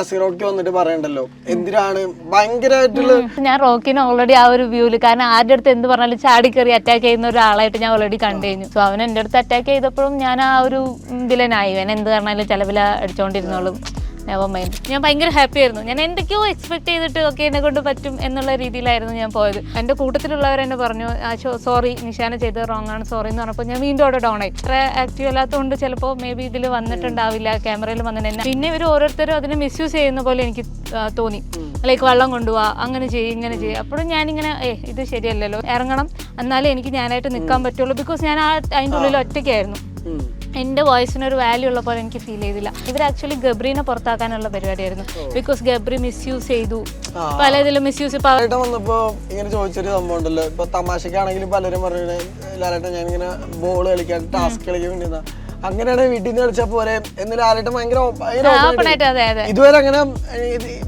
അസീറോക്ക് വന്നിട്ട് പറയണ്ടല്ലോ. എന്തിനാണ്? ഭയങ്കരമായിട്ടുള്ള ഞാൻ റോക്കിനെ ഓൾറെഡി ആ ഒരു വ്യൂൽ കാരണം ആരുടെ അടുത്ത് എന്ത് പറഞ്ഞാലും ചാടി കയറി അറ്റാക്ക് ചെയ്യുന്ന ഒരാളായിട്ട് ഞാൻ ഓൾറെഡി കണ്ടു കഴിഞ്ഞു. സോ അവൻ എന്റെ അടുത്ത് അറ്റാക്ക് ചെയ്തപ്പോഴും ഞാൻ ആ ഒരു ഇതിലനായി അവൻ എന്ത് പറഞ്ഞാലും ചിലവില അടിച്ചോണ്ടിരുന്നോളും. നെവർ മൈൻഡ് ഞാൻ ഭയങ്കര ഹാപ്പി ആയിരുന്നു. ഞാൻ എന്തൊക്കെയോ എക്സ്പെക്ട് ചെയ്തിട്ട് ഒക്കെ എന്നെ കൊണ്ട് പറ്റും എന്നുള്ള രീതിയിലായിരുന്നു ഞാൻ പോയത്. എന്റെ കൂട്ടത്തിലുള്ളവർ എന്നെ പറഞ്ഞു സോറി നിഷാന ചെയ്തത് റോങ് ആണ്. സോറി എന്ന് പറഞ്ഞപ്പോൾ ഞാൻ വീണ്ടും അവിടെ ഡൗൺ ആയി. ഇത്ര ആക്റ്റീവ് അല്ലാത്തതുകൊണ്ട് ചിലപ്പോൾ മേ ബി ഇതിൽ വന്നിട്ടുണ്ടാവില്ല ക്യാമറയിൽ വന്നിട്ട് പിന്നെ ഇവർ ഓരോരുത്തരും അതിനെ മിസ്യൂസ് ചെയ്യുന്ന പോലെ എനിക്ക് തോന്നി. ലൈക്ക് വെള്ളം കൊണ്ടുപോവാ അങ്ങനെ ചെയ്യും ഇങ്ങനെ ചെയ്യും. അപ്പോഴും ഞാനിങ്ങനെ ഏ ഇത് ശരിയല്ലല്ലോ ഇറങ്ങണം. എന്നാലേ എനിക്ക് ഞാനായിട്ട് നിൽക്കാൻ പറ്റുള്ളൂ. ബിക്കോസ് ഞാൻ ആ അതിന്റെ ഉള്ളിൽ ഒറ്റയ്ക്കായിരുന്നു. എന്റെ വോയിസിനൊരു വാല്യൂ ഉള്ള പോലെ എനിക്ക് ഫീൽ ചെയ്തില്ല. ഇവർ ആക്ച്വലി ഗബ്രീനെ പുറത്താക്കാനുള്ള പരിപാടിയായിരുന്നു. ബിക്കോസ് ഗബ്രി മിസ്യൂസ് ചെയ്തു. പലതിലും പല ഇതിലും മിസ്യൂസ് വന്നപ്പോ ഇങ്ങനെ ചോദിച്ചൊരു സംഭവം ഉണ്ടല്ലോ. ഇപ്പൊ തമാശക്കാണെങ്കിലും പലരും പറയുന്നത് ലാലേട്ടൻ ഞാൻ ഇങ്ങനെ ബോൾ കളിക്കാൻ ടാസ്ക് കളിക്കാൻ വേണ്ടി അങ്ങനെയാണ് വീട്ടിൽ നിന്ന് കളിച്ചാൽ പോരെ എന്ന് ലാലേട്ടൻ ഭയങ്കര ഇതുവരെ അങ്ങനെ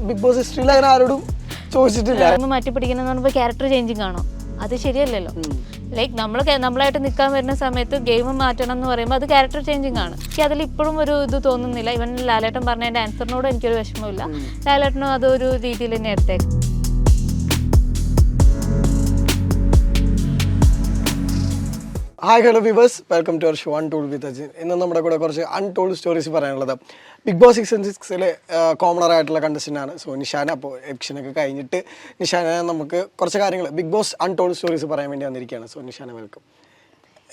ബിഗ് ബോസ് ഹിസ്റ്ററിയിൽ അങ്ങനെ ആരോടും ചോദിച്ചിട്ടില്ല. മാറ്റി പിടിക്കുന്ന ക്യാരക്ടർ ചേഞ്ചിങ് ആണോ അത് ശരിയല്ലല്ലോ. ലൈക്ക് നമ്മൾ നമ്മളായിട്ട് നിൽക്കാൻ വരുന്ന സമയത്ത് ഗെയിം മാറ്റണം എന്ന് പറയുമ്പോൾ അത് ക്യാരക്ടർ ചേഞ്ചിങ് ആണ്. എനിക്ക് അതിൽ ഇപ്പോഴും ഒരു ഇത് തോന്നുന്നില്ല. ഇവൻ ലാലേട്ടൻ പറഞ്ഞ എന്റെ ആൻസറിനോട് എനിക്കൊരു വിഷമമില്ല ലാലേട്ടനും അതൊരു രീതിയിൽ തന്നെ എടുത്തേക്കും. Hi hello viewers welcome to our show untold with Ajin ഇന്ന് നമ്മുടെ കൂടെ കുറച്ച് അൺടോൾഡ് സ്റ്റോറീസ് പറയാനുള്ളത്. ബിഗ് ബോസ് സിക്സ് ആൻഡ് സിക്സിലെ കോമണർ ആയിട്ടുള്ള ആണ്. സോ നിഷാന അപ്പോൾ എപ്ഷനൊക്കെ കഴിഞ്ഞിട്ട് നിഷാന നമുക്ക് കുറച്ച് കാര്യങ്ങൾ ബിഗ് ബോസ് അൺടോൾഡ് സ്റ്റോറീസ് പറയാൻ വേണ്ടി വന്നിരിക്കുകയാണ്. സോ നിഷാന വെൽക്കം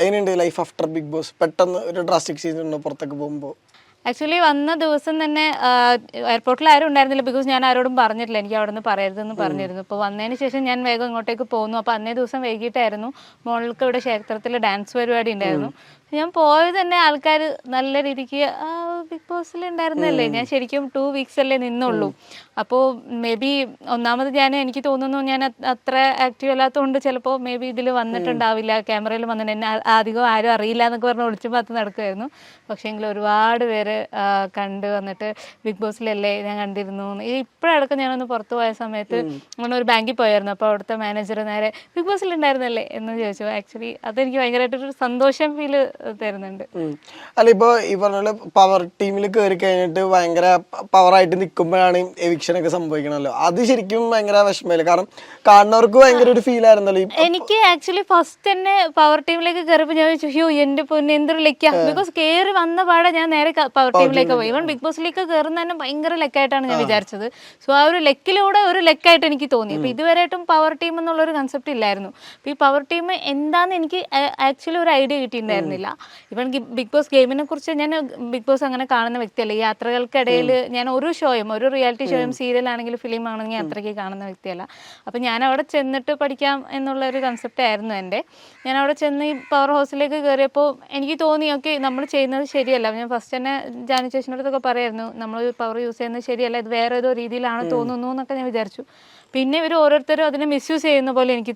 എങ്ങനെയുണ്ട് ലൈഫ് ആഫ്റ്റർ ബിഗ് ബോസ്? പെട്ടെന്ന് ഒരു ഡ്രാസ്റ്റിക് ചേഞ്ച് ഉണ്ടോ പുറത്തൊക്കെ പോകുമ്പോൾ ആക്ച്വലി വന്ന ദിവസം തന്നെ എയർപോർട്ടിൽ ആരും ഉണ്ടായിരുന്നില്ല. ബിക്കോസ് ഞാൻ ആരോടും പറഞ്ഞിട്ടില്ല. എനിക്ക് അവിടെ നിന്ന് പറയരുതെന്ന് പറഞ്ഞിരുന്നു. അപ്പോൾ വന്നതിന് ശേഷം ഞാൻ വേഗം ഇങ്ങോട്ടേക്ക് പോന്നു. അപ്പോൾ അന്നേ ദിവസം വൈകിട്ടായിരുന്നു. മോൾക്ക് ഇവിടെ ക്ഷേത്രത്തിൽ ഡാൻസ് പരിപാടി ഉണ്ടായിരുന്നു. ഞാൻ പോയത് തന്നെ ആൾക്കാർ നല്ല രീതിക്ക് ബിഗ് ബോസിൽ ഉണ്ടായിരുന്നല്ലേ? ഞാൻ ശരിക്കും ടു വീക്സ് അല്ലേ നിന്നുള്ളൂ. അപ്പോൾ മേ ബി ഒന്നാമത് ഞാൻ എനിക്ക് തോന്നുന്നു ഞാൻ അത്ര ആക്റ്റീവ് അല്ലാത്തതുകൊണ്ട് ചിലപ്പോൾ മേ ബി ഇതിൽ വന്നിട്ടുണ്ടാവില്ല. ക്യാമറയിൽ വന്നിട്ട് എന്നെ അധികം ആരും അറിയില്ല എന്നൊക്കെ പറഞ്ഞ് ഒളിച്ചു പാത്ത് നടക്കുമായിരുന്നു പക്ഷേ എങ്കിൽ ഒരുപാട് പേര് കണ്ട് വന്നിട്ട് ബിഗ് ബോസിലല്ലേ ഞാൻ കണ്ടിരുന്നു. ഇപ്പോഴടക്കം ഞാനൊന്ന് പുറത്തു പോയ സമയത്ത് അങ്ങനെ ഒരു ബാങ്കിൽ പോയായിരുന്നു. അപ്പോൾ അവിടുത്തെ മാനേജർ നേരെ ബിഗ് ബോസിൽ ഉണ്ടായിരുന്നല്ലേ? എന്ന് ചോദിച്ചു. ആക്ച്വലി അതെനിക്ക് ഭയങ്കരമായിട്ടൊരു സന്തോഷം ഫീൽ തരുന്നുണ്ട്. അല്ല ഇപ്പൊ ഈ പറഞ്ഞ പവർ ടീമിൽ കയറി കഴിഞ്ഞിട്ട് ഭയങ്കര പവറായിട്ട് നിൽക്കുമ്പോഴാണ് എവിക്ഷൻ ഒക്കെ സംഭവിക്കണല്ലോ. അത് ശരിക്കും ഭയങ്കര വിഷമമില്ല കാരണം കാണുന്നവർക്ക് ഭയങ്കര ഒരു ഫീൽ ആയിരുന്നല്ലോ എനിക്ക് ആക്ച്വലി ഫസ്റ്റ് തന്നെ പവർ ടീമിലേക്ക് കയറിയപ്പോൾ ഞാൻ ചോദിച്ചു "അയ്യോ, എന്റെ പൊന്നെ എന്തൊരു ലക്കാ ബിക്കോസ് കയറി വന്ന പാടെ ഞാൻ നേരെ പവർ ടീമിലേക്ക് പോയി. ഇവൻ ബിഗ് ബോസിലേക്ക് കയറുന്ന തന്നെ ഭയങ്കര ലെക്കായിട്ടാണ് ഞാൻ വിചാരിച്ചത്. സോ ആ ഒരു ലെക്കിലൂടെ ഒരു ലെക്കായിട്ട് എനിക്ക് തോന്നി. അപ്പൊ ഇതുവരെയായിട്ടും പവർ ടീം എന്നുള്ള ഒരു കൺസെപ്റ്റ് ഇല്ലായിരുന്നു. അപ്പൊ ഈ പവർ ടീം എന്താന്ന് എനിക്ക് ആക്ച്വലി ഒരു ഐഡിയ കിട്ടിയിട്ടുണ്ടായിരുന്നില്ല. ഇവൻ ബിഗ് ബോസ് ഗെയിമിനെ കുറിച്ച് ഞാൻ ബിഗ് ബോസ് അങ്ങനെ കാണുന്ന വ്യക്തിയല്ല യാത്രകൾക്കിടയിൽ ഞാൻ ഒരു ഷോയും ഒരു റിയാലിറ്റി ഷോയും സീരിയൽ ആണെങ്കിലും ഫിലിം ആണെങ്കിലും അത്രയ്ക്ക് കാണുന്ന വ്യക്തിയല്ല അപ്പം ഞാൻ അവിടെ ചെന്നിട്ട് പഠിക്കാം എന്നുള്ള ഒരു കൺസെപ്റ്റ് ആയിരുന്നു എന്റെ. ഞാൻ അവിടെ ചെന്ന് ഈ പവർ ഹൗസിലേക്ക് കയറിയപ്പോൾ എനിക്ക് തോന്നി ഓക്കെ നമ്മൾ ചെയ്യുന്നത് ശരിയല്ല. ഞാൻ ഫസ്റ്റ് തന്നെ ജാനി ചേച്ചിനടുത്തൊക്കെ പറയായിരുന്നു നമ്മൾ പവർ യൂസ് ചെയ്യുന്നത് ശരിയല്ല ഇത് വേറെ ഏതോ രീതിയിലാണ് തോന്നുന്നു എന്നൊക്കെ ഞാൻ വിചാരിച്ചു. പിന്നെ ഇവർ ഓരോരുത്തരും അതിനെ മിസ്യൂസ് ചെയ്യുന്ന പോലെ എനിക്ക്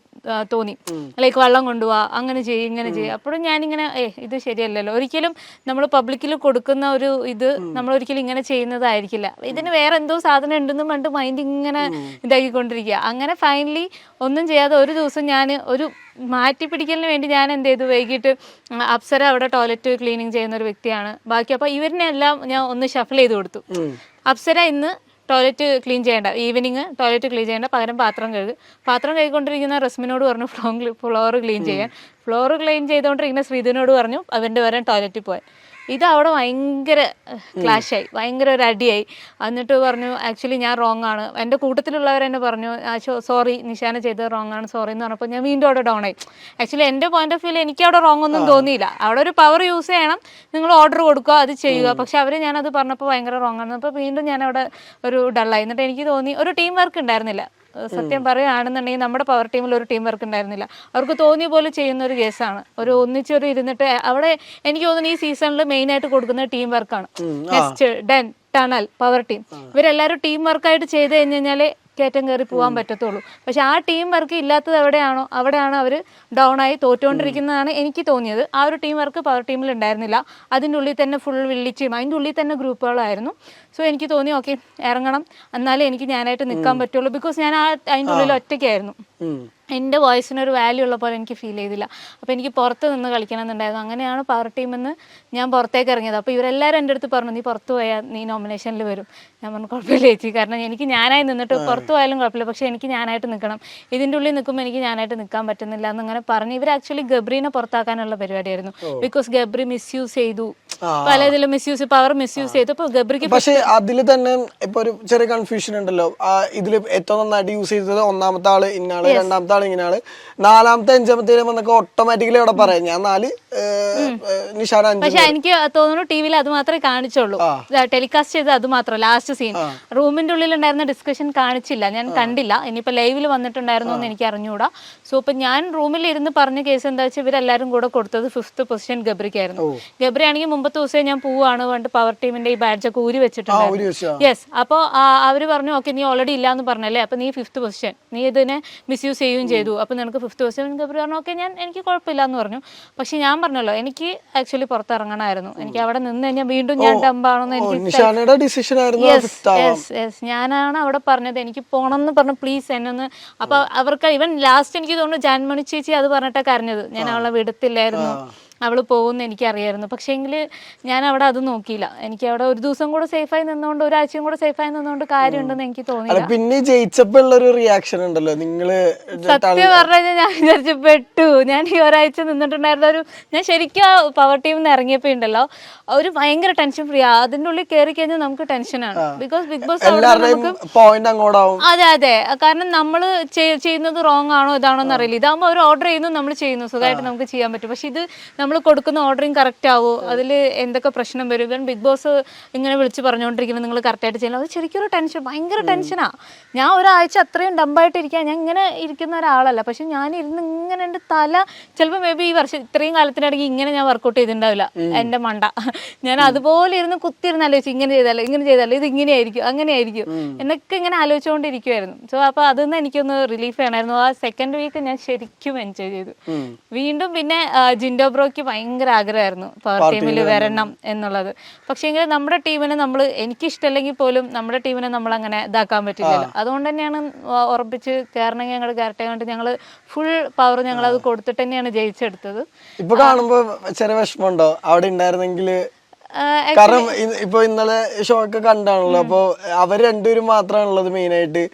തോന്നി. ലൈക്ക് വെള്ളം കൊണ്ടുപോവാ അങ്ങനെ ചെയ്യും ഇങ്ങനെ ചെയ്യും. അപ്പോഴും ഞാനിങ്ങനെ ഏ ഇത് ശരിയല്ലല്ലോ. ഒരിക്കലും നമ്മൾ പബ്ലിക്കിൽ കൊടുക്കുന്ന ഒരു ഇത് നമ്മൾ ഒരിക്കലും ഇങ്ങനെ ചെയ്യുന്നതായിരിക്കില്ല. ഇതിന് വേറെ എന്തോ സാധനം ഉണ്ടെന്നും പണ്ട് മൈൻഡ് ഇങ്ങനെ ഇതാക്കിക്കൊണ്ടിരിക്കുക അങ്ങനെ ഫൈനലി ഒന്നും ചെയ്യാതെ ഒരു ദിവസം ഞാൻ ഒരു മാറ്റി പിടിക്കലിന് വേണ്ടി ഞാൻ എന്ത് ചെയ്തു? വൈകിട്ട് അപ്സര അവിടെ ടോയ്ലറ്റ് ക്ലീനിങ് ചെയ്യുന്ന ഒരു വ്യക്തിയാണ്. ബാക്കി അപ്പോൾ ഇവരിനെല്ലാം ഞാൻ ഒന്ന് ഷഫിൾ ചെയ്ത് കൊടുത്തു. അപ്സര ഇന്ന് ടോയ്ലറ്റ് ക്ലീൻ ചെയ്യേണ്ട ഈവനിങ് ടോയ്ലറ്റ് ക്ലീൻ ചെയ്യേണ്ട പകരം പാത്രം കഴുകും. പാത്രം കഴുകിക്കൊണ്ടിരിക്കുന്ന റസ്മിനോട് പറഞ്ഞു ഫ്ലോർ ക്ലീൻ ചെയ്യാൻ. ഫ്ലോർ ക്ലീൻ ചെയ്തുകൊണ്ടിരിക്കുന്ന ശ്രീധുവിനോട് പറഞ്ഞു അവന്റെ വരാൻ ടോയ്ലറ്റിൽ പോയി ഇത് അവിടെ ഭയങ്കര ക്ലാഷായി. ഭയങ്കര ഒരു അടിയായി. എന്നിട്ട് പറഞ്ഞു ആക്ച്വലി ഞാൻ റോങ് ആണ്. എന്റെ കൂട്ടത്തിലുള്ളവർ എന്നെ പറഞ്ഞു സോറി നിഷാന ചെയ്തത് റോങ് ആണ് സോറി എന്ന് പറഞ്ഞപ്പോൾ ഞാൻ വീണ്ടും അവിടെ ഡൗൺ ആയി. ആക്ച്വലി എന്റെ പോയിന്റ് ഓഫ് വ്യൂ എനിക്ക് അവിടെ റോങ് ഒന്നും തോന്നിയില്ല. അവിടെ ഒരു പവർ യൂസ് ചെയ്യണം. നിങ്ങൾ ഓർഡർ കൊടുക്കുക അത് ചെയ്യുക. പക്ഷെ അവർ ഞാനത് പറഞ്ഞപ്പോൾ ഭയങ്കര റോങ് ആണ്. അപ്പോൾ വീണ്ടും ഞാൻ അവിടെ ഒരു ഡള്ളായി എന്നിട്ട് എനിക്ക് തോന്നി ഒരു ടീം വർക്ക് ഉണ്ടായിരുന്നില്ല. സത്യം പറയുകയാണെന്നുണ്ടെങ്കിൽ നമ്മുടെ പവർ ടീമിൽ ഒരു ടീം വർക്ക് ഉണ്ടായിരുന്നില്ല. അവർക്ക് തോന്നിയ പോലെ ചെയ്യുന്ന ഒരു കേസാണ് ഒരു ഒന്നിച്ചൊരു ഇരുന്നിട്ട് അവിടെ എനിക്ക് തോന്നുന്നു ഈ സീസണിൽ മെയിൻ ആയിട്ട് കൊടുക്കുന്ന ടീം വർക്കാണ് next den tunnel power team ഇവരെല്ലാവരും ടീം വർക്കായിട്ട് ചെയ്ത് കഴിഞ്ഞ് കഴിഞ്ഞാൽ കയറ്റം കയറി പോകാൻ പറ്റത്തുള്ളൂ. പക്ഷെ ആ ടീം വർക്ക് ഇല്ലാത്തത് എവിടെയാണോ അവിടെയാണ് അവർ ഡൗൺ ആയി തോറ്റുകൊണ്ടിരിക്കുന്നതാണ് എനിക്ക് തോന്നിയത്. ആ ഒരു ടീം വർക്ക് പവർ ടീമിൽ ഉണ്ടായിരുന്നില്ല. അതിന്റെ ഉള്ളിൽ തന്നെ ഫുൾ വിളിച്ചും അതിന്റെ ഉള്ളിൽ തന്നെ ഗ്രൂപ്പുകളായിരുന്നു സോ എനിക്ക് തോന്നി ഓക്കെ ഇറങ്ങണം. എന്നാലേ എനിക്ക് ഞാനായിട്ട് നിൽക്കാൻ പറ്റുള്ളൂ. ബിക്കോസ് ഞാൻ ആ അതിന്റെ ഉള്ളിൽ ഒറ്റയ്ക്കായിരുന്നു. എന്റെ വോയിസിനൊരു വാല്യൂ ഉള്ള പോലെ എനിക്ക് ഫീൽ ചെയ്തില്ല. അപ്പോൾ എനിക്ക് പുറത്ത് നിന്ന് കളിക്കണം എന്നുണ്ടായിരുന്നു അങ്ങനെയാണ് പവർ ടീമെന്ന് ഞാൻ പുറത്തേക്ക് ഇറങ്ങിയത്. അപ്പോൾ ഇവരെല്ലാവരും എന്റെ അടുത്ത് പറഞ്ഞു നീ പുറത്ത് പോയാൽ നീ നോമിനേഷനിൽ വരും. ഞാൻ പറഞ്ഞു കുഴപ്പമില്ല ചേച്ചി. കാരണം എനിക്ക് ഞാനായി നിന്നിട്ട് പുറത്ത് പോയാലും കുഴപ്പമില്ല. പക്ഷേ എനിക്ക് ഞാനായിട്ട് നിൽക്കണം. ഇതിന്റെ ഉള്ളിൽ നിൽക്കുമ്പോൾ എനിക്ക് ഞാനായിട്ട് നിൽക്കാൻ പറ്റുന്നില്ല എന്നങ്ങനെ പറഞ്ഞ് ഇവർ ആക്ച്വലി ഗബ്രീനെ പുറത്താക്കാനുള്ള പരിപാടിയായിരുന്നു. ബിക്കോസ് ഗബ്രി മിസ്യൂസ് ചെയ്തു. പല മിസ് യൂസ് പവർ മിസ്യൂസ് ചെയ്തു. അപ്പോൾ ഗബ്രിക്ക് പക്ഷേ അതിൽ തന്നെ ഇപ്പൊ ഒരു ചെറിയ കൺഫ്യൂഷൻ ഉണ്ടല്ലോ. ഇതിൽ ഏറ്റവും നന്നായിട്ട് യൂസ് ചെയ്തത് ഒന്നാമത്തെ ആൾ ഇന്നാൾ രണ്ടാമത്തെ ആൾ ഇങ്ങനെയാണ് നാലാമത്തെ അഞ്ചാമത്തെ എന്നൊക്കെ ഓട്ടോമാറ്റിക്കലി അവിടെ പറയാം. ഞാൻ നാല് നിഷാന അഞ്ച് പക്ഷെ എനിക്ക് തോന്നുന്നു ടി വിയിൽ അത് മാത്രമേ കാണിച്ചുള്ളൂ. ടെലികാസ്റ്റ് ചെയ്ത് അത് മാത്രം ലാസ്റ്റ് സീൻ റൂമിന്റെ ഉള്ളിൽ ഉണ്ടായിരുന്ന ഡിസ്കഷൻ കാണിച്ചില്ല. ഞാൻ കണ്ടില്ല. ഇനിയിപ്പോ ലൈവിൽ വന്നിട്ടുണ്ടായിരുന്നു എന്ന് എനിക്ക് അറിഞ്ഞുകൂടാ സോ ഇപ്പൊ ഞാൻ റൂമിൽ ഇരുന്ന് പറഞ്ഞ കേസ് എന്താ വെച്ചാൽ ഇവരെല്ലാരും കൂടെ കൊടുത്തത് ഫിഫ്ത് പൊസിഷൻ ഗബ്രിക്കായിരുന്നു. ഗബ്രി ആണെങ്കിൽ മുമ്പത്തെ ദിവസം ഞാൻ പോവാണ് പണ്ട് പവർ ടീമിന്റെ ഈ ബാഡ്ജ് ഒക്കെ ഊരി വെച്ചിട്ടുണ്ട് യെസ് അപ്പോൾ അവർ പറഞ്ഞു ഓക്കെ നീ ഓൾറെഡി ഇല്ലാന്ന് പറഞ്ഞല്ലേ? അപ്പോൾ നീ ഫിഫ്ത് പൊസിഷൻ നീ ഇതിനെ മിസ്യൂസ് ചെയ്യുകയും ചെയ്തു. അപ്പോൾ നിനക്ക് ഫിഫ്ത് പൊസിഷൻ ഗബ്രി പറഞ്ഞു ഓക്കെ ഞാൻ എനിക്ക് കുഴപ്പമില്ല എന്ന് പറഞ്ഞു. പക്ഷെ ഞാൻ പറഞ്ഞല്ലോ എനിക്ക് ആക്ച്വലി പുറത്തിറങ്ങണമായിരുന്നു. എനിക്ക് അവിടെ നിന്ന് കഴിഞ്ഞാൽ വീണ്ടും ഞാൻ ഡമ്പാണെന്ന് എനിക്ക് ഞാനാണ് അവിടെ പറഞ്ഞത് എനിക്ക് പോകണം എന്ന് പറഞ്ഞു പ്ലീസ് എന്നൊന്ന്. അപ്പൊ അവർക്ക് ഇവൻ ലാസ്റ്റ് എനിക്ക് തോന്നുന്നു ജാൻമണി ചേച്ചി അത് പറഞ്ഞിട്ടാ കരഞ്ഞത്. ഞാൻ അവളെ വിടത്തില്ലായിരുന്നു. അവൾ പോകുമെന്ന് എനിക്കറിയായിരുന്നു. പക്ഷേ എങ്കിൽ ഞാൻ അവിടെ അത് നോക്കിയില്ല. എനിക്ക് അവിടെ ഒരു ദിവസം കൂടെ സേഫായി നിന്നുകൊണ്ട് ഒരാഴ്ചയും കൂടെ സേഫായി നിന്നുകൊണ്ട് കാര്യമുണ്ടെന്ന് എനിക്ക് തോന്നി പിന്നെ ജയിച്ചപ്പോൾ ഉള്ള ഒരു റിയാക്ഷൻ ഉണ്ടല്ലോ. നിങ്ങൾ സത്യം പറഞ്ഞു കഴിഞ്ഞാൽ ഞാൻ വിചാരിച്ചു പെട്ടു. ഞാൻ ഈ ഒരാഴ്ച നിന്നിട്ടുണ്ടായിരുന്ന ഒരു ഞാൻ ശരിക്കും ആ പവർ ടീമിൽ നിന്ന് ഇറങ്ങിയപ്പോ ഉണ്ടല്ലോ ഒരു ഭയങ്കര ടെൻഷൻ ഫ്രീ അതിന്റെ ഉള്ളിൽ കയറി കഴിഞ്ഞാൽ നമുക്ക് ടെൻഷനാണ് ബിക്കോസ് ബിഗ് ബോസ് അതെ അതെ. കാരണം നമ്മൾ ചെയ്യുന്നത് റോങ് ആണോ ഇതാണോ എന്നറിയില്ല ഇതാകുമ്പോൾ അവർ ഓർഡർ ചെയ്യുന്നു നമ്മൾ ചെയ്യുന്നു. സുഖമായിട്ട് നമുക്ക് ചെയ്യാൻ പറ്റും. പക്ഷെ ഇത് നമ്മൾ കൊടുക്കുന്ന ഓർഡറിങ് കറക്റ്റ് ആവോ? അതിൽ എന്തൊക്കെ പ്രശ്നം വരും? കാരണം ബിഗ് ബോസ് ഇങ്ങനെ വിളിച്ച് പറഞ്ഞുകൊണ്ടിരിക്കുന്നത് നിങ്ങൾ കറക്റ്റായിട്ട് ചെയ്യണം അത് ശരിക്കും ഒരു ടെൻഷൻ ഭയങ്കര ടെൻഷനാ ഞാൻ ഒരാഴ്ച അത്രയും ഡമ്പായിട്ട് ഇരിക്കുക ഞാൻ ഇങ്ങനെ ഇരിക്കുന്ന ഒരാളല്ല. പക്ഷെ ഞാൻ ഇരുന്ന് ഇങ്ങനെ എന്റെ തല ചിലപ്പോൾ മേ ബി ഈ വർഷം ഇത്രയും കാലത്തിനിടയ്ക്ക് ഇങ്ങനെ ഞാൻ വർക്കൗട്ട് ചെയ്തിട്ടുണ്ടാവില്ല എന്റെ മണ്ട. ഞാൻ അതുപോലെ ഇരുന്ന് കുത്തിയിരുന്ന് ആലോചിച്ചു ഇങ്ങനെ ചെയ്താലോ ഇങ്ങനെ ചെയ്താലോ ഇത് ഇങ്ങനെയായിരിക്കും അങ്ങനെയായിരിക്കും. എന്നൊക്കെ ഇങ്ങനെ ആലോചിച്ചുകൊണ്ടിരിക്കുമായിരുന്നു സോ അപ്പോൾ അതൊന്നും എനിക്കൊന്ന് റിലീഫ് ചെയ്യണമായിരുന്നു ആ സെക്കൻഡ് വീക്ക് ഞാൻ ശരിക്കും എൻജോയ് ചെയ്തു. വീണ്ടും പിന്നെ ജിൻഡോ ബ്രോയ്ക്ക് ഭയങ്കര ആഗ്രഹമായിരുന്നു പവർ ടീമിൽ വരണം എന്നുള്ളത്. പക്ഷേ എങ്കിൽ നമ്മുടെ ടീമിനെ നമ്മൾ എനിക്കിഷ്ടമല്ലെങ്കിൽ പോലും നമ്മുടെ ടീമിനെ നമ്മൾ അങ്ങനെ ഇതാക്കാൻ പറ്റില്ല അതുകൊണ്ട് തന്നെയാണ് ഉറപ്പിച്ച് കയറണമെങ്കിൽ ഞങ്ങൾ കയറട്ടെ കൊണ്ട് ഞങ്ങൾ ഫുൾ പവർ ഞങ്ങൾ അത് കൊടുത്തിട്ട് തന്നെയാണ് ജയിച്ചെടുത്തത്. ഇപ്പൊ കാണുമ്പോ ചെറിയ വിഷമമുണ്ടോ? അവിടെ ഉണ്ടായിരുന്നെങ്കിൽ കാരണം ഇപ്പൊ ഇന്നലെ ഷോ ഒക്കെ കണ്ടാണല്ലോ. അപ്പൊ അവർ രണ്ടുപേരും മാത്രമാണുള്ളത് മെയിൻ ആയിട്ട്.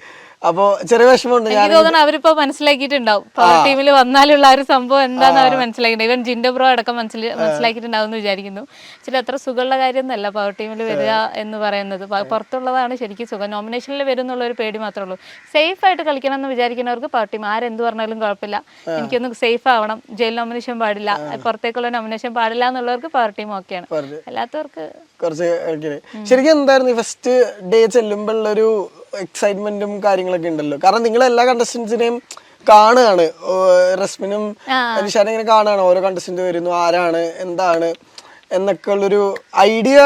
അപ്പൊ ചെറിയ വിഷമമുണ്ട് എനിക്ക് തോന്നുന്നു അവരിപ്പോ മനസ്സിലാക്കിയിട്ടുണ്ടാവും. പവർ ടീമിൽ വന്നാലുള്ള ഒരു സംഭവം എന്താന്ന് അവർ മനസ്സിലാക്കിയിട്ടുണ്ട്. ഇവൻ ജിൻഡോ ബ്രോ അടക്കം മനസ്സിലാക്കിയിട്ടുണ്ടാവും എന്ന് വിചാരിക്കുന്നു. ചില അത്ര സുഖമുള്ള കാര്യമൊന്നുമല്ല പവർ ടീമിൽ വരിക എന്ന് പറയുന്നത്. പുറത്തുള്ളതാണ് ശരിക്കും സുഖം. നോമിനേഷനിൽ വരും എന്നുള്ള ഒരു പേടി മാത്രമേ ഉള്ളൂ. സേഫ് ആയിട്ട് കളിക്കണം എന്ന് വിചാരിക്കുന്നവർക്ക് പവർ ടീം ആരെന്ത് പറഞ്ഞാലും കുഴപ്പമില്ല. എനിക്കൊന്ന് സേഫ് ആവണം. ജയിൽ നോമിനേഷൻ പാടില്ല. പുറത്തേക്കുള്ള നോമിനേഷൻ പാടില്ല എന്നുള്ളവർക്ക് പവർ ടീം ഓക്കെയാണ്. അല്ലാത്തവർക്ക് കുറച്ച് ശരിക്കും എന്തായിരുന്നു ഫസ്റ്റ് ഡേ ചെല്ലുമ്പോഴുള്ളൊരു എക്സൈറ്റ്മെന്റും കാര്യങ്ങളൊക്കെ ഉണ്ടല്ലോ. കാരണം നിങ്ങൾ എല്ലാ കണ്ടസ്റ്റൻസിനെയും കാണുകയാണ്. റസ്മിനും നിഷാനും ഇങ്ങനെ കാണുകയാണ്. ഓരോ കണ്ടസ്റ്റന്റ് വരുന്നു ആരാണ് എന്താണ് എന്നൊക്കെ ഉള്ളൊരു ഐഡിയ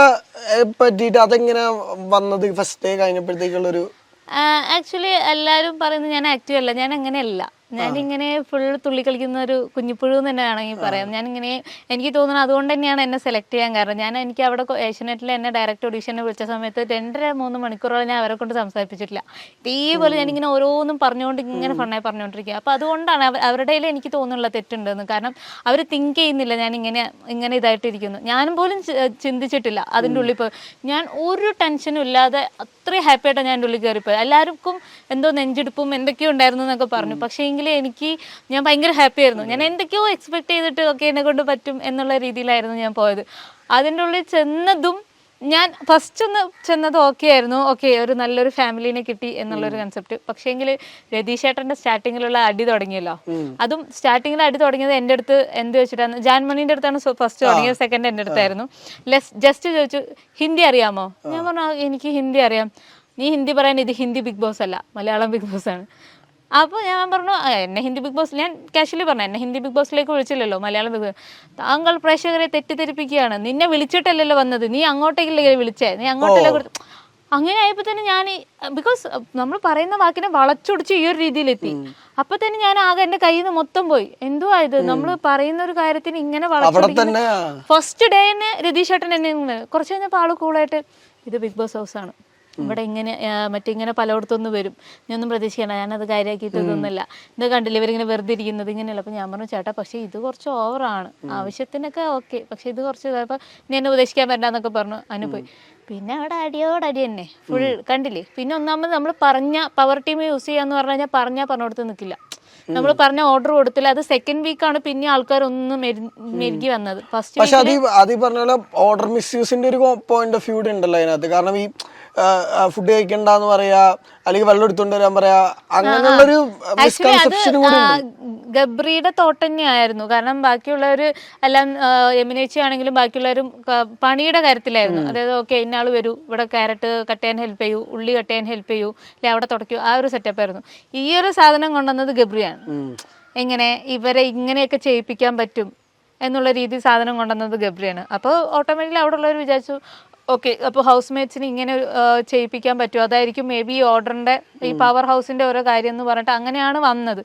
പറ്റിയിട്ട് അതെങ്ങനെ വന്നത് ഫസ്റ്റ് ഡേ കഴിഞ്ഞപ്പോഴത്തേക്കുള്ളൊരു ആക്ച്വലി എല്ലാവരും പറയുന്നത് ഞാൻ ആക്റ്റീവ് അല്ല ഞാൻ അങ്ങനെയല്ല. ഞാനിങ്ങനെ ഫുൾ തുള്ളി കളിക്കുന്ന ഒരു കുഞ്ഞിപ്പുഴു തന്നെ വേണമെങ്കിൽ പറയാം. ഞാനിങ്ങനെ എനിക്ക് തോന്നുന്നു അതുകൊണ്ട് തന്നെയാണ് എന്നെ സെലക്ട് ചെയ്യാൻ കാരണം. ഞാൻ എനിക്ക് അവിടെ ഏഷ്യനെറ്റിൽ എന്നെ ഡയറക്റ്റ് ഓഡീഷനെ വിളിച്ച സമയത്ത് രണ്ടര മൂന്ന് മണിക്കൂറോളം ഞാൻ അവരെ കൊണ്ട് സംസാരിപ്പിച്ചിട്ടില്ല. ഇതേപോലെ ഞാനിങ്ങനെ ഓരോന്നും പറഞ്ഞുകൊണ്ട് ഇങ്ങനെ ഫണ്ണായി പറഞ്ഞുകൊണ്ടിരിക്കുക അപ്പോൾ അതുകൊണ്ടാണ് അവ- അവരുടെ എനിക്ക് തോന്നുന്നുള്ള തെറ്റുണ്ടെന്ന്. കാരണം അവർ തിങ്ക് ചെയ്യുന്നില്ല ഞാൻ ഇങ്ങനെ ഇങ്ങനെ ഇതായിട്ടിരിക്കുന്നു. ഞാനും പോലും ചിന്തിച്ചിട്ടില്ല അതിന്റെ ഉള്ളിൽ പോയി. ഞാൻ ഒരു ടെൻഷനും ഇല്ലാതെ അത്രയും ഹാപ്പി ആയിട്ടാണ് ഞാൻ എന്റെ ഉള്ളിൽ കയറിപ്പോയത്. എല്ലാവർക്കും എന്തോ നെഞ്ചെടുപ്പും എന്തൊക്കെയോ ഉണ്ടായിരുന്നു എന്നൊക്കെ പറഞ്ഞു. പക്ഷേ എങ്കിൽ എനിക്ക് ഞാൻ ഭയങ്കര ഹാപ്പി ആയിരുന്നു. ഞാൻ എന്തൊക്കെയോ എക്സ്പെക്ട് ചെയ്തിട്ട് ഒക്കെ എന്നെ കൊണ്ട് പറ്റും എന്നുള്ള രീതിയിലായിരുന്നു ഞാൻ പോയത്. അതിന്റെ ഉള്ളിൽ ചെന്നതും ഞാൻ ഫസ്റ്റ് ഒന്ന് ചെന്നത് ഓക്കെ ആയിരുന്നു. ഓക്കെ ഒരു നല്ലൊരു ഫാമിലിനെ കിട്ടി എന്നുള്ളൊരു കൺസെപ്റ്റ് പക്ഷേങ്കിൽ രതീഷ് ഏട്ടന്റെ സ്റ്റാർട്ടിങ്ങിലുള്ള അടി തുടങ്ങിയല്ലോ. അതും സ്റ്റാർട്ടിങ്ങിൽ അടി തുടങ്ങിയത് എന്റെ അടുത്ത് എന്ത് വെച്ചിട്ടാണ്? ജാൻമണിന്റെ അടുത്താണ് ഫസ്റ്റ് തുടങ്ങിയത്. സെക്കൻഡ് എന്റെ അടുത്തായിരുന്നു. ലെസ് ജസ്റ്റ് ചോദിച്ചു ഹിന്ദി അറിയാമോ? ഞാൻ പറഞ്ഞു എനിക്ക് ഹിന്ദി അറിയാം. നീ ഹിന്ദി പറയാൻ ഇത് ഹിന്ദി ബിഗ് ബോസ് അല്ല. മലയാളം ബിഗ് ബോസ് ആണ്. അപ്പോൾ ഞാൻ പറഞ്ഞു "ആ, എന്നെ ഹിന്ദി ബിഗ് ബോസ് ഞാൻ കാഷ്വലി പറഞ്ഞു എന്നെ ഹിന്ദി ബിഗ് ബോസിലേക്ക് വിളിച്ചില്ലല്ലോ മലയാളം ബിഗ് ബോസ് താങ്കൾ പ്രേക്ഷകരെ തെറ്റിദ്ധരിപ്പിക്കുകയാണ്. നിന്നെ വിളിച്ചിട്ടല്ലല്ലോ വന്നത് നീ അങ്ങോട്ടേക്കല്ലേ വിളിച്ചേ? നീ അങ്ങോട്ടല്ലേ കൊടുത്തു അങ്ങനെ ആയപ്പോൾ തന്നെ ഞാൻ ബിക്കോസ് നമ്മൾ പറയുന്ന വാക്കിനെ വളച്ചൊടിച്ച് ഈ ഒരു രീതിയിലെത്തി. അപ്പൊ തന്നെ ഞാൻ ആകെ എന്റെ കയ്യിൽ നിന്ന് മൊത്തം പോയി. എന്തുവാ ഇത്? നമ്മൾ പറയുന്ന ഒരു കാര്യത്തിന് ഇങ്ങനെ ഫസ്റ്റ് വളച്ചൊടിക്കുന്ന തന്നെ ആ, ഫസ്റ്റ് ഡേന്ന് രതീഷ് ഏട്ടൻ എന്നെ ഇങ്ങനെ കുറച്ച് കഴിഞ്ഞപ്പോൾ ആൾ കൂളായിട്ട് ഇത് ബിഗ് ബോസ് ഹൗസ് ആണ് ഇവിടെ ഇങ്ങനെ മറ്റിങ്ങനെ പലയിടത്തുനിന്ന് വരും. ഞാനൊന്നും പ്രതീക്ഷിക്കണം ഞാനത് കാര്യമാക്കിയിട്ടൊന്നുമില്ല ഇത് കണ്ടില്ല ഇവരിങ്ങനെ വെറുതെ ഇരിക്കുന്നത് ഇങ്ങനെയല്ല? അപ്പം ഞാൻ പറഞ്ഞു ചേട്ടാ പക്ഷേ ഇത് കുറച്ച് ഓവറാണ് ആവശ്യത്തിനൊക്കെ ഓക്കെ പക്ഷേ ഇത് കുറച്ച് ഇതായപ്പോൾ നീ എന്നെ ഉപദേശിക്കാൻ പറ്റാന്നൊക്കെ പറഞ്ഞു അതിന് പോയി. പിന്നെ അവിടെ അടിയോടടി തന്നെ. ഫുൾ കണ്ടില്ലേ? പിന്നെ ഒന്നാമത് നമ്മൾ പറഞ്ഞ പവർ ടീം യൂസ് ചെയ്യാന്ന് പറഞ്ഞു കഴിഞ്ഞാൽ പറഞ്ഞാൽ പറഞ്ഞിടത്ത് നിൽക്കില്ല നമ്മൾ പറഞ്ഞ ഓർഡർ കൊടുത്തില്ല. അത് സെക്കൻഡ് വീക്ക് ആണ് പിന്നെ ആൾക്കാർ ഒന്ന് മെരുകി വന്നത്. ഫസ്റ്റ് പക്ഷെ അത് അത് പറഞ്ഞ ഓർഡർ മിസ്യൂസിന്റെ ഒരു പോയിന്റ് ഓഫ് വ്യൂ ഉണ്ടല്ലോ അതിനകത്ത്. കാരണം ഈ ഫുഡ് കഴിക്കണ്ടെന്ന് പറയാ അല്ലെങ്കിൽ വെള്ളം എടുത്തോണ്ട് വരാൻ പറയാ അങ്ങനെയുള്ളൊരു മിസ്കൺസെപ്ഷൻ കൂടി ഗബ്രിയുടെ തോട്ട് തന്നെയായിരുന്നു. കാരണം ബാക്കിയുള്ളവർ എല്ലാം എമിനേച്ചി ആണെങ്കിലും ബാക്കിയുള്ളവരും പണിയുടെ കാര്യത്തിലായിരുന്നു. അതായത് ഓക്കെ ഇന്നാൾ വരൂ ഇവിടെ ക്യാരറ്റ് കട്ട് ചെയ്യാൻ ഹെൽപ്പ് ചെയ്യൂ ഉള്ളി കട്ട് ചെയ്യാൻ ഹെൽപ്പ് ചെയ്യൂ അല്ലെ അവിടെ തുടയ്ക്കൂ ആ ഒരു സെറ്റപ്പ് ആയിരുന്നു. ഈ ഒരു സാധനം കൊണ്ടുവന്നത് ഗബ്രിയാണ്. എങ്ങനെ ഇവരെ ഇങ്ങനെയൊക്കെ ചെയ്യിപ്പിക്കാൻ പറ്റും എന്നുള്ള രീതി സാധനം കൊണ്ടുവന്നത് ഗബ്രിയാണ്. അപ്പോൾ ഓട്ടോമാറ്റിക്കലി അവിടെ ഉള്ളവർ വിചാരിച്ചു ഓക്കെ അപ്പോൾ ഹൗസ് മേറ്റ്സിന് ഇങ്ങനെ ചെയ്യിപ്പിക്കാൻ പറ്റുമോ? അതായിരിക്കും മേ ബി ഓർഡറിന്റെ ഈ പവർ ഹൗസിന്റെ ഓരോ കാര്യം എന്ന് പറഞ്ഞിട്ട് അങ്ങനെയാണ് വന്നത്.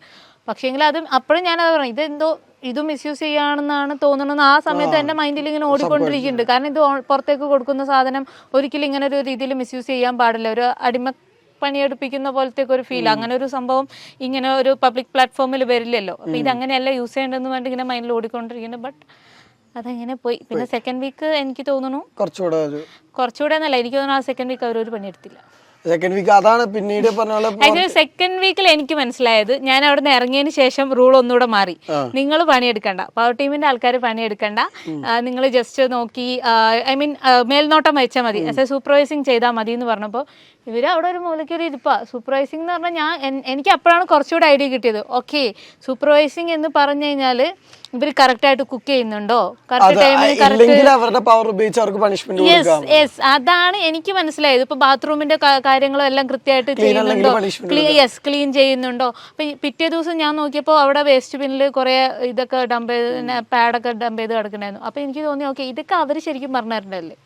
പക്ഷേങ്കിൽ അത് അപ്പോഴും ഞാനത് പറഞ്ഞു ഇതെന്തോ ഇത് മിസ്യൂസ് ചെയ്യാണെന്നാണ് തോന്നുന്നത് ആ സമയത്ത് എന്റെ മൈൻഡിൽ ഇങ്ങനെ ഓടിക്കൊണ്ടിരിക്കുന്നുണ്ട്. കാരണം ഇത് പുറത്തേക്ക് കൊടുക്കുന്ന സാധനം ഒരിക്കലും ഇങ്ങനെ ഒരു രീതിയിൽ മിസ്യൂസ് ചെയ്യാൻ പാടില്ല. ഒരു അടിമ പണിയെടുപ്പിക്കുന്ന പോലത്തെ ഒരു ഫീൽ അങ്ങനെ ഒരു സംഭവം ഇങ്ങനെ ഒരു പബ്ലിക് പ്ലാറ്റ്ഫോമിൽ വരില്ലല്ലോ. അപ്പൊ ഇത് അങ്ങനെയല്ല യൂസ് ചെയ്യേണ്ടതെന്ന് പറഞ്ഞിട്ട് ഇങ്ങനെ മൈൻഡിൽ ഓടിക്കൊണ്ടിരിക്കുന്നു ബട്ട് അതങ്ങനെ പോയി. പിന്നെ സെക്കൻഡ് വീക്ക് എനിക്ക് തോന്നുന്നു കുറച്ചുകൂടെ ഒരു കുറച്ചുകൂടെ എന്നല്ല എനിക്ക് തോന്നുന്നു ആ സെക്കൻഡ് വീക്ക് അവരൊരു പണിയെടുത്തില്ല സെക്കൻഡ് വീക്ക് അതാണ് പിന്നീട് ആക്ച്വലി സെക്കൻഡ് വീക്കിൽ എനിക്ക് മനസ്സിലായത് ഞാൻ അവിടെ നിന്ന് ഇറങ്ങിയതിന് ശേഷം റൂൾ ഒന്നുകൂടെ മാറി. നിങ്ങൾ പണിയെടുക്കണ്ട പവർ ടീമിന്റെ ആൾക്കാർ പണിയെടുക്കണ്ട നിങ്ങൾ ജസ്റ്റ് നോക്കി ഐ മീൻ മേൽനോട്ടം വെച്ചാൽ മതി. ആസ് എ സൂപ്പർവൈസിങ് ചെയ്താൽ മതി എന്ന് പറഞ്ഞപ്പോൾ ഇവർ അവിടെ ഒരു മൂലയ്ക്ക് ഒരു ഇരിപ്പാ സൂപ്പർവൈസിംഗ് എന്ന് പറഞ്ഞാൽ ഞാൻ എനിക്ക് അപ്പോഴാണ് കുറച്ചുകൂടെ ഐഡിയ കിട്ടിയത്. ഓക്കെ സൂപ്പർവൈസിംഗ് എന്ന് പറഞ്ഞു കഴിഞ്ഞാൽ ഇവർ കറക്റ്റായിട്ട് കുക്ക് ചെയ്യുന്നുണ്ടോ? കറക്റ്റ് അത് ടൈമിൽ കറക്റ്റ് അവരുടെ പവർ ഉപയോഗിച്ച് അവർക്ക് പണിഷ്മെന്റ് യെസ് യെസ് അതാണ് എനിക്ക് മനസ്സിലായത്. ഇപ്പൊ ബാത്റൂമിന്റെ കാര്യങ്ങളും എല്ലാം കൃത്യമായിട്ട് ചെയ്യുന്നുണ്ടോ? യെസ് ക്ലീൻ ചെയ്യുന്നുണ്ടോ? അപ്പൊ പിറ്റേ ദിവസം ഞാൻ നോക്കിയപ്പോൾ അവിടെ വേസ്റ്റ് ബിന്നിൽ കുറെ ഇതൊക്കെ ഡംപ് ചെയ്ത് പാഡൊക്കെ ഡംപ് ചെയ്ത് കിടക്കണായിരുന്നു അപ്പൊ എനിക്ക് തോന്നി ഓക്കെ ഇതൊക്കെ അവർ ശരിക്കും പറഞ്ഞിട്ടുണ്ടല്ലേ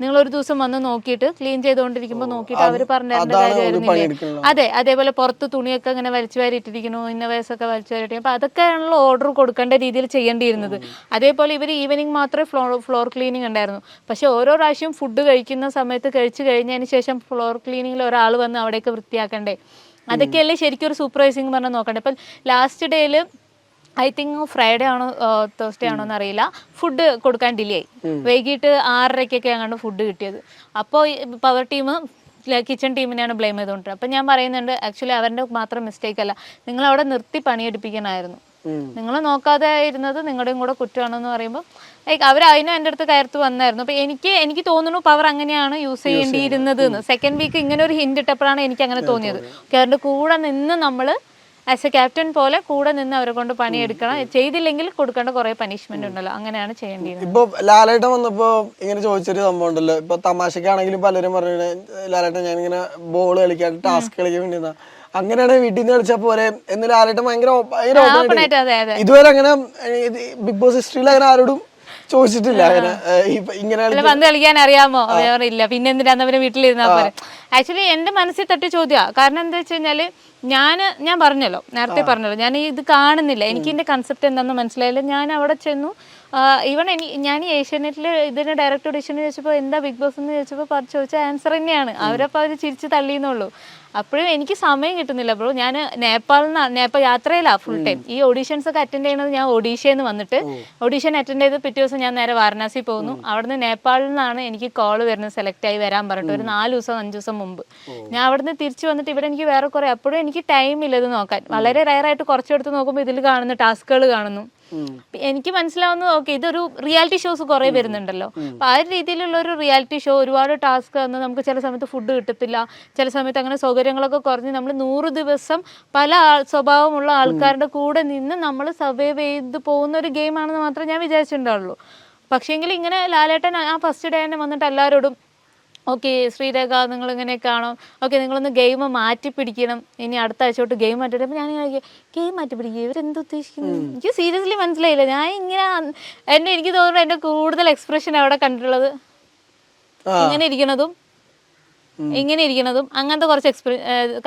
നിങ്ങൾ ഒരു ദിവസം വന്ന് നോക്കിയിട്ട് ക്ലീൻ ചെയ്തുകൊണ്ടിരിക്കുമ്പോൾ നോക്കിയിട്ട് അവർ പറഞ്ഞു തരേണ്ട കാര്യമായിരുന്നില്ലേ അതെ അതേപോലെ പുറത്ത് തുണിയൊക്കെ ഇങ്ങനെ വലിച്ചു വാരിയിട്ടിരിക്കുന്നു ഇന്ന വയസ്സൊക്കെ വലിച്ചു വാരിയിട്ട് അപ്പൊ അതൊക്കെയാണല്ലോ ഓർഡർ കൊടുക്കേണ്ട രീതിയിൽ ചെയ്യേണ്ടിയിരുന്നത്. അതേപോലെ ഇവർ ഈവനിങ് മാത്രമേ ഫ്ലോർ ഫ്ലോർ ക്ലീനിങ് ഉണ്ടായിരുന്നു. പക്ഷെ ഓരോ പ്രാവശ്യം ഫുഡ് കഴിക്കുന്ന സമയത്ത് കഴിച്ചു കഴിഞ്ഞതിന് ശേഷം ഫ്ലോർ ക്ലീനിങ്ങിൽ ഒരാൾ വന്ന് അവിടെയൊക്കെ വൃത്തിയാക്കണ്ടേ? അതൊക്കെയല്ലേ ശരിക്കും ഒരു സൂപ്പർവൈസിങ് പറഞ്ഞാൽ നോക്കണ്ടേ? ഇപ്പം ലാസ്റ്റ് ഡേയിൽ ഐ തിങ്ക് ഫ്രൈഡേ ആണോ തേഴ്സ്ഡേ ആണോ എന്നറിയില്ല. ഫുഡ് കൊടുക്കാൻ ഡിലേ ആയി. വൈകിട്ട് ആറരയ്ക്കൊക്കെ അങ്ങാണ്ട് ഫുഡ് കിട്ടിയത്. അപ്പോൾ പവർ ടീം കിച്ചൺ ടീമിനെയാണ് ബ്ലെയിം ചെയ്തുകൊണ്ടിരുന്നത് അപ്പം ഞാൻ പറയുന്നുണ്ട് ആക്ച്വലി അവരുടെ മാത്രം മിസ്റ്റേക്ക് അല്ല. നിങ്ങൾ അവിടെ നിർത്തി പണിയെടുപ്പിക്കണമായിരുന്നു. നിങ്ങൾ നോക്കാതെ ഇരുന്നത് നിങ്ങളുടെയും കൂടെ കുറ്റമാണെന്ന് പറയുമ്പോൾ ലൈക്ക് അവർ അതിനും എന്റെ അടുത്ത് കയർത്ത് വന്നായിരുന്നു. അപ്പം എനിക്ക് എനിക്ക് തോന്നുന്നു പവർ അങ്ങനെയാണ് യൂസ് ചെയ്യേണ്ടിയിരുന്നത് എന്ന്. സെക്കൻഡ് വീക്ക് ഇങ്ങനെ ഒരു ഹിൻഡ് ഇട്ടപ്പോഴാണ് എനിക്ക് അങ്ങനെ തോന്നിയത്. അവരുടെ കൂടെ നിന്ന് നമ്മൾ ആസ് എ ക്യാപ്റ്റൻ പോലെ കൂടെ നിന്ന് അവരെ കൊണ്ട് പണിയെടുക്കണം. ചെയ്തില്ലെങ്കിൽ കൊടുക്കേണ്ട കുറെ പനിഷ്മെന്റ് ഉണ്ടല്ലോ. അങ്ങനെയാണ് ചെയ്യേണ്ടത് ഇപ്പൊ ലാലേട്ടൻ വന്നപ്പോ ഇങ്ങനെ ചോദിച്ചൊരു സംഭവം ഉണ്ടല്ലോ. ഇപ്പൊ തമാശക്കാണെങ്കിലും പലരും പറഞ്ഞു ലാലേട്ടൻ ഞാൻ ഇങ്ങനെ ബോൾ കളിക്കാൻ ടാസ്ക് കളിക്കാൻ വേണ്ടി അങ്ങനെയാണ് വീട്ടിൽ നിന്ന് കളിച്ചാൽ പോരെ എന്ന് ലാലേട്ടൻ ഭയങ്കര. ഇതുവരെ അങ്ങനെ ബിഗ് ബോസ് ഹിസ്റ്ററിയിൽ അങ്ങനെ ആരോടും ചോദിച്ചിട്ടില്ല അങ്ങനെ ഇങ്ങനെ പന്ത് കളിക്കാൻ അറിയാമോ ഇല്ല പിന്നെ എന്തിനാന്ന് അവർ വീട്ടിലിരുന്നാ പോരെ? ആക്ച്വലി എന്റെ മനസ്സിൽ തട്ടി ചോദ്യാ. കാരണം എന്താ വെച്ച് കഴിഞ്ഞാൽ ഞാൻ ഞാൻ പറഞ്ഞല്ലോ നേരത്തെ പറഞ്ഞല്ലോ. ഞാൻ ഇത് കാണുന്നില്ല. എനിക്ക് ഇതിന്റെ കൺസെപ്റ്റ് എന്താണെന്ന് മനസ്സിലായില്ല. ഞാൻ അവിടെ ചെന്നു ഈവൺ എനി ഞാൻ ഈ ഏഷ്യാനെറ്റിൽ ഇതിന് ഡയറക്ടർ ഓഡിഷൻ ചോദിച്ചപ്പോൾ എന്താ ബിഗ് ബോസ് എന്ന് ചോദിച്ചപ്പോൾ പറഞ്ഞു ചോദിച്ച ആൻസർ തന്നെയാണ്. അവരപ്പോൾ അവർ ചിരിച്ച് തള്ളിയെന്നുള്ളൂ അപ്പോഴും എനിക്ക് സമയം കിട്ടുന്നില്ല ബ്രോ. ഞാൻ നേപ്പാളിൽ നിന്ന് നേപ്പാൾ യാത്രയിലാണ് ഫുൾ ടൈം ഈ ഓഡീഷൻസ് ഒക്കെ അറ്റൻഡ് ചെയ്യുന്നത് ഞാൻ ഒഡീഷയിൽ നിന്ന് വന്നിട്ട് ഓഡീഷൻ അറ്റൻഡ് ചെയ്ത് പിറ്റേ ദിവസം ഞാൻ നേരെ വാരണാസി പോകുന്നു. അവിടുന്ന് നേപ്പാളിൽ നിന്നാണ് എനിക്ക് കോൾ വരുന്നത് സെലക്ട് ആയി വരാൻ പറഞ്ഞിട്ട്. ഒരു നാല് ദിവസം അഞ്ച് ദിവസം മുമ്പ്. ഞാൻ അവിടുന്ന് തിരിച്ചു വന്നിട്ട് ഇവിടെ എനിക്ക് വേറെ കുറെ അപ്പോഴും എനിക്ക് ടൈം ഇല്ലത് നോക്കാൻ. വളരെ റയറായിട്ട് കുറച്ചെടുത്ത് നോക്കുമ്പോൾ ഇതിൽ കാണുന്ന ടാസ്കുകൾ കാണുന്നു. എനിക്ക് മനസ്സിലാവുന്നത് ഓക്കെ ഇതൊരു റിയാലിറ്റി ഷോസ് കുറെ വരുന്നുണ്ടല്ലോ. അപ്പൊ ആ ഒരു രീതിയിലുള്ള ഒരു റിയാലിറ്റി ഷോ ഒരുപാട് ടാസ്ക് വന്ന് നമുക്ക് ചില സമയത്ത് ഫുഡ് കിട്ടത്തില്ല. ചില സമയത്ത് അങ്ങനെ സൗകര്യങ്ങളൊക്കെ കുറഞ്ഞ് നമ്മൾ നൂറ് ദിവസം പല സ്വഭാവമുള്ള ആൾക്കാരുടെ കൂടെ നിന്ന് നമ്മൾ സർവൈവ് ചെയ്ത് പോകുന്ന ഒരു ഗെയിമാണെന്ന് മാത്രമേ ഞാൻ വിചാരിച്ചിട്ടുണ്ടാവുള്ളൂ. പക്ഷേങ്കിൽ ഇങ്ങനെ ലാലേട്ടൻ ആ ഫസ്റ്റ് ഡേ തന്നെ വന്നിട്ട് എല്ലാവരോടും ഓക്കെ ശ്രീരേഖ നിങ്ങൾ ഇങ്ങനെയൊക്കെയാണോ ഓക്കെ നിങ്ങളൊന്ന് ഗെയിം മാറ്റി പിടിക്കണം. ഇനി അടുത്ത ആഴ്ച തൊട്ട് ഗെയിം മാറ്റി ഞാൻ ഗെയിം മാറ്റി പിടിക്കുക. ഇവരെന്ത് ഉദ്ദേശിക്കുന്നു എനിക്ക് സീരിയസ്ലി മനസ്സിലായില്ല. ഞാൻ ഇങ്ങനെ എന്നെ എനിക്ക് തോന്നുന്നു എന്റെ കൂടുതൽ എക്സ്പ്രഷൻ അവിടെ കണ്ടിട്ടുള്ളത്. ഇങ്ങനെ ഇരിക്കണതും ഇങ്ങനെ ഇരിക്കണതും അങ്ങനത്തെ കുറച്ച് എക്സ്പീരി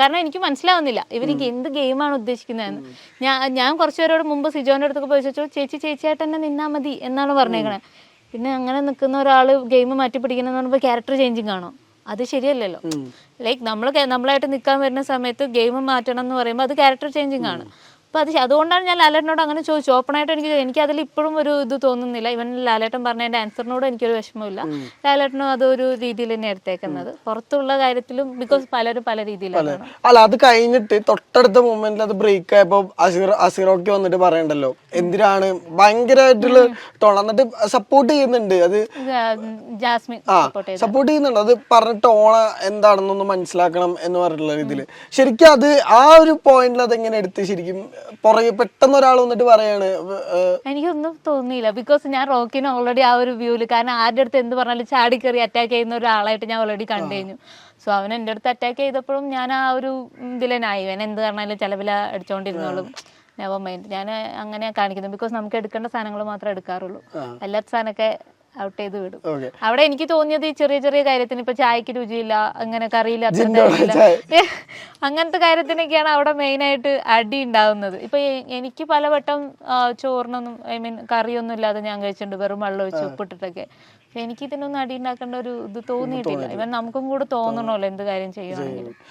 കാരണം എനിക്ക് മനസ്സിലാവുന്നില്ല. ഇവർക്ക് എന്ത് ഗെയിമാണ് ഉദ്ദേശിക്കുന്നതെന്ന്. ഞാൻ ഞാൻ കുറച്ചുപേരോട് മുമ്പ് സിജോന്റെ അടുത്തൊക്കെ പോയി ചോദിച്ചു ചേച്ചി ചേച്ചിയായിട്ട് തന്നെ നിന്നാ മതി എന്നാണ് പറഞ്ഞേക്കണേ. പിന്നെ അങ്ങനെ നിൽക്കുന്ന ഒരാൾ ഗെയിം മാറ്റി പിടിക്കണമെന്ന് പറയുമ്പോൾ ക്യാരക്ടർ ചേഞ്ചിങ് ആണോ? അത് ശരിയല്ലല്ലോ. ലൈക്ക് നമ്മൾ നമ്മളായിട്ട് നിൽക്കാൻ വരുന്ന സമയത്ത് ഗെയിം മാറ്റണം എന്ന് പറയുമ്പോൾ അത് ക്യാരക്ടർ ചേഞ്ചിങ് ആണ്. അപ്പൊ അത് അതുകൊണ്ടാണ് ഞാൻ ലാലേട്ടനോട് അങ്ങനെ ചോദിച്ചു. ഓപ്പണായിട്ട് എനിക്ക് എനിക്ക് അതിൽ ഇപ്പോഴും ഒരു ഇത് തോന്നുന്നില്ല. ഇവൻ ലാലേട്ടൻ പറഞ്ഞ എന്റെ ആൻസറിനോട് എനിക്കൊരു വിഷമമില്ല ലാലേട്ടനും അതൊരു രീതിയിൽ തന്നെ എടുത്തേക്കുന്നത്. പുറത്തുള്ള കാര്യത്തിലും ബിക്കോസ് പലരും പല രീതിയിലാണ്. അല്ല അത് കഴിഞ്ഞിട്ട് തൊട്ടടുത്ത മൊമെന്റിൽ അത് ബ്രേക്ക് ആയപ്പോ അസീർ അസീറോക്ക് വന്നിട്ട് പറയണ്ടല്ലോ. എന്തിനാണ്? ഭയങ്കരമായിട്ടുള്ള എന്നിട്ട് സപ്പോർട്ട് ചെയ്യുന്നുണ്ട്. അത് ജാസ്മിൻ ആ സപ്പോർട്ട് ചെയ്യുന്നുണ്ട്. അത് പറഞ്ഞ ടോണ എന്താണെന്നൊന്ന് മനസ്സിലാക്കണം എന്ന് പറഞ്ഞിട്ടുള്ള രീതിയിൽ ശരിക്കും അത് ആ ഒരു പോയിന്റിൽ അത് എങ്ങനെ എടുത്ത് ശരിക്കും പുറകെ പെട്ടെന്ന് ഒരാൾ വന്നിട്ട് പറയാണ് എനിക്കൊന്നും തോന്നിയില്ല. ബിക്കോസ് ഞാൻ റോക്കിനെ ഓൾറെഡി ആ ഒരു വ്യൂൽ കാരണം ആരുടെ അടുത്ത് എന്ത് പറഞ്ഞാലും ചാടി കയറി അറ്റാക്ക് ചെയ്യുന്ന ഒരാളായിട്ട് ഞാൻ ഓൾറെഡി കണ്ടു കഴിഞ്ഞു സോ അവൻ എന്റെ അടുത്ത് അറ്റാക്ക് ചെയ്തപ്പോഴും ഞാൻ ആ ഒരു ഇതിലനായി അവൻ എന്ത് പറഞ്ഞാലും ചിലവില അടിച്ചോണ്ടിരുന്നോളും നെവർ മൈൻഡ് ഞാൻ അങ്ങനെ കാണിക്കുന്നു. ബിക്കോസ് നമുക്ക് എടുക്കേണ്ട സാധനങ്ങൾ മാത്രമേ എടുക്കാറുള്ളൂ. എല്ലാ സാധനമൊക്കെ ഔട്ട് ചെയ്ത് വിടും. അവിടെ എനിക്ക് തോന്നിയത് ഈ ചെറിയ ചെറിയ കാര്യത്തിന് ഇപ്പൊ ചായക്ക് രുചിയില്ല അങ്ങനെ കറിയില്ല അങ്ങനത്തെ കാര്യത്തിനൊക്കെയാണ് അവിടെ മെയിൻ ആയിട്ട് അടി ഉണ്ടാവുന്നത്. ഇപ്പൊ എനിക്ക് പലവട്ടം ചോറിനൊന്നും ഐ മീൻ കറിയൊന്നും ഇല്ലാതെ ഞാൻ കഴിച്ചിട്ടുണ്ട്. വെറും വെള്ളം ഒഴിച്ച് ഉപ്പിട്ടിട്ടൊക്കെ. എനിക്ക് ഇതിനൊന്നും അടി ഉണ്ടാക്കേണ്ട ഒരു ഇത് തോന്നിയിട്ടില്ല. ഇവൻ നമുക്കും കൂടെ തോന്നണമല്ലോ എന്ത് കാര്യം ചെയ്യുവാണെങ്കിലും.